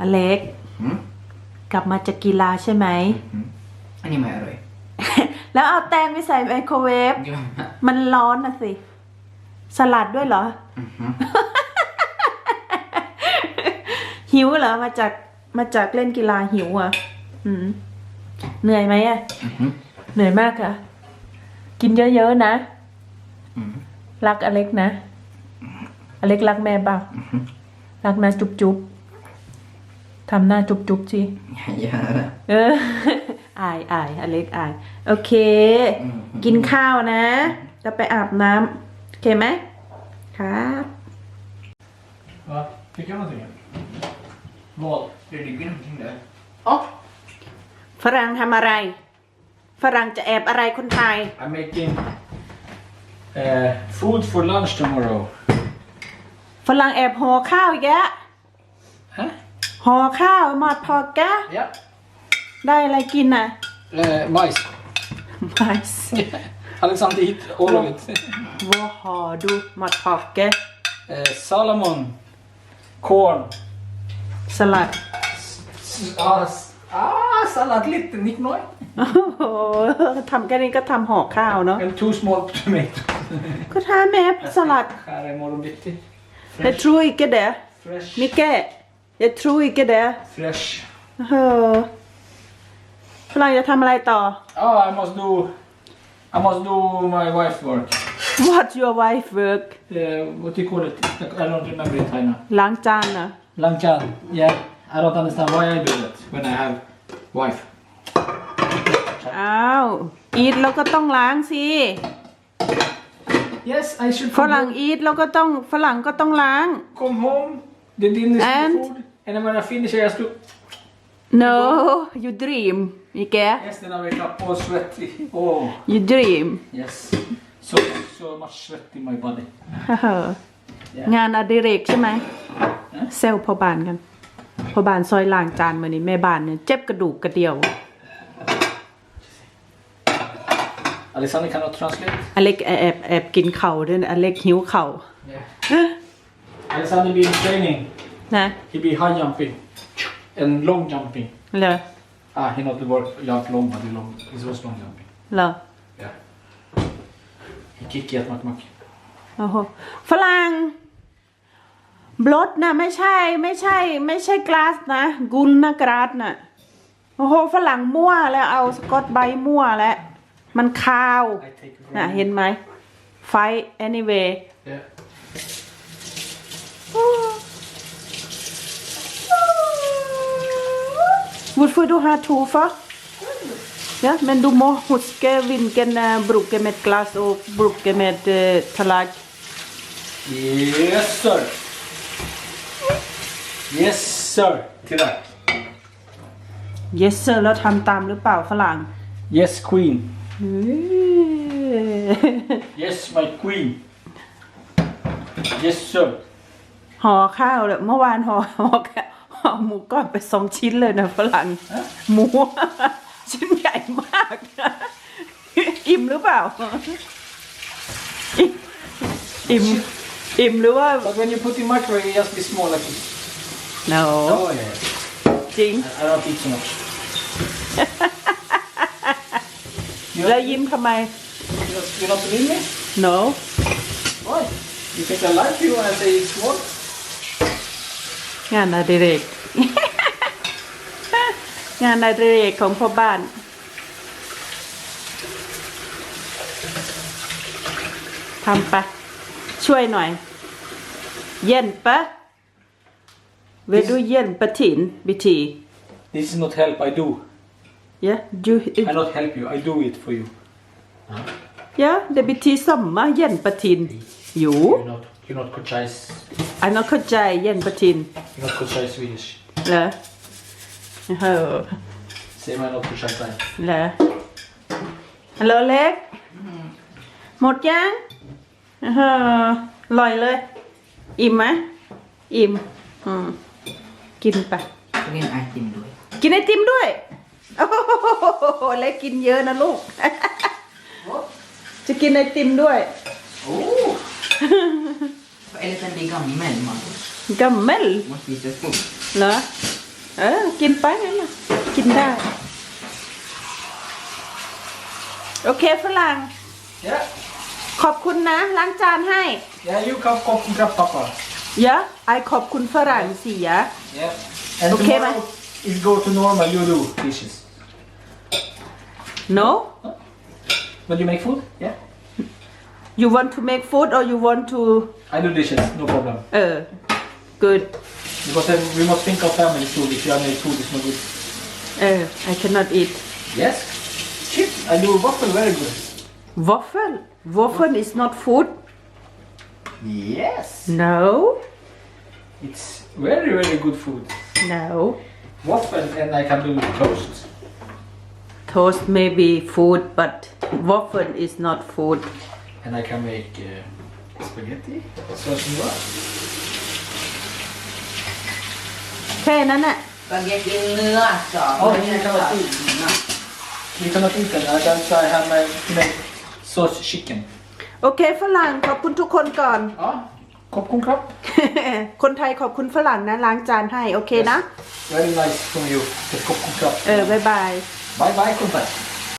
อเล็ก กลับมาจากกีฬาใช่ไหม อันนี้ไม่อร่อย แล้วเอาแตงไปใส่ไมโครเวฟ มันร้อนนะสิ สลัดด้วยเหรอ หิวเหรอมาจาก มาจากเล่นกีฬาหิวอ่ะเหนื่อยไหมอ่ะ เหนื่อยมากค่ะ กินเยอะๆนะ รักอเล็กนะ อเล็กรักแม่บ้างรักนะจุ๊บจุ๊บทำหน้าจุบจุบจีอย่าเอออายอายอเล็กอาย โอเค กินข้าวนะ จะไปอาบน้ำโอเคไหม ครับ ฝรั่งทำอะไร ฝรั่งจะแอบอะไรคนไทย I'm making uh, food for lunch tomorrow ฝรั่งแอบห่อข้าวแยะห่อข้าวหมดพอแกะได้อะไรกินน่ะเอ่อมอสมอสอเล็กซานดร์อิตโอลิตว่าหาดูหมดพอแกะเอ่อซาลมอนคอร์นสลัดออสอ๋อสลัดลิตนิดน้อยทำแค่นี้ก็ทำห่อข้าวเนาะ t o o small t o m a t o e ก็ทำแม่สลัดอะไรมอลบิตเฮ้ทรูอีกแกเด้อมิแก Jeg tror ikke det. Fresh. Oh. Flying tamalito. Oh, I must do. I must do my wife work. What's your wife work? Uh, what do you call it? I don't remember it right now. Langchan. Langchan. Yeah. I don't understand why I do that when I have wife. Eat, อ้าวอีทเราก็ต้องล้างสิ Yes I should ฝ come รั่ง home. อีทเราก็ต้องฝรั่งก็ต้องล้าง Come home. They didn't eat And- food. And I'm gonna finish, I have to. No, you dream, Ike. Yes, then I wake up all sweaty. Oh. You dream. Yes. So so much sweat in my body. งานอดิเรกใช่ไหมเซลพอบานกันพอบานซอยล่างจานมือนี้แม่บานเนี่ยเจ็บกระดูกกระเดียว Alexander cannot translate อเล็กแอบแอบกินเข่าด้วยอเล็กหิวเข่า eh, eh, eh, Alexander been training Nej. He be high jumping and long jumping. Eller Ah, he not work jump long, but he long. It was long jumping. Eller? Yeah. He kick at mack mack. โอ้โหฝรั่งบลดนะไม่ใช่ไม่ใช่ไม่ใช่กลาสนะ กุลนะกลาสนะโอ้โหฝรั่งมั่วแล้วเอาสกอตไบท์มั่วแล้วมันคาว I take it from นะ you. เห็นไหมไฟ anyway Yeah. h v o r f o o r d u haar t o for? Ja, men d u m å huske h v i l k e n b r u k e n m e d glas o g b r u k e n m e d uh, talag. Yes, sir. Yes, sir. Til deg. Yes sir l ล้วทำตาม d รือเปล่าฝรั Yes queen Yes my queen Yes sir ห่อข้าวเลยเมื่อวานห่อห่อข้าวเอาหมูก้อนไปสองชิ้นเลยนะฝรั่งหมูชิ้นใหญ่มากนะอิ่มหรือเปล่าอิ่มอิ่มหรือว่า But when you put in microwave, it just be small like this. no Oh yeah. จริง I, I don't eat so much. you, แล้ว don't, you, ยิ้มทำไม don't- you don't believe me? no Why? You think I lie to you when I say it's small? งานอดิเรกงานในเรกของพ่อบ้านทำปะช่วยหน่อยเย็นปะเวดูเย็นปะถินบิที This is not help I do Yeah do it. I not help you I do it for you huh? Yeah t h e b i t i d s o m m a hjälpa till Jo y o u not, y o u not coachais i not c o a c h a s e j ä l p a till y o u not coachai Swedish Yeah เหเซมาเราุู้ชาไปเหรอฮัลโหลเล็กหมดยังเฮ้อลอยเลย อิ่มไหมอิ่มอืม กินไปกินไอติมด้วย กินไอติมด้วยโอ้โหเล็กกินเยอะนะลูก จะกินไอติมด้วยโอ้อลิสันดีกัมเมลมั้งกัมเมลมันจุเหรอเออ กินไปนั่นนะกินได้โอเคฝรั่ง Yeah. ขอบคุณนะล้างจานให้ Yeah, you can ค o o k with Papa. เยอะไอขอบคุณฝรั่งสิยะโอเคไหม o t is go to normal. You do dishes. no Will you make food? Yeah. you want to make food or you want to I do dishes. No problem. เออ good Because then we must think of family food. If you made food, it's not good. Oh, I cannot eat. Yes. chips. I do waffle very good. Waffle? Waffle is not food? Yes. No. It's very, very good food. No. Waffle and I can do toast. Toast may be food, but waffle is not food. And I can make uh, spaghetti, sauce แค่นั้นน่ะปลนเก็กินเนื้อสองโอ้ยนี่ทำมาที่นี่ทำมาที่กันนะจ้าชายทำมาที่ไหนซอสชิคกี้นโอเคฝรั่งขอบคุณทุกคนก่อน อ๋อ ขอบคุณครับ คนไทยขอบคุณฝรั่งนะ ล้างจานให้ โอเคนะ Very nice from you ขอบคุณครับ เออบายบาย บายบายคุณไป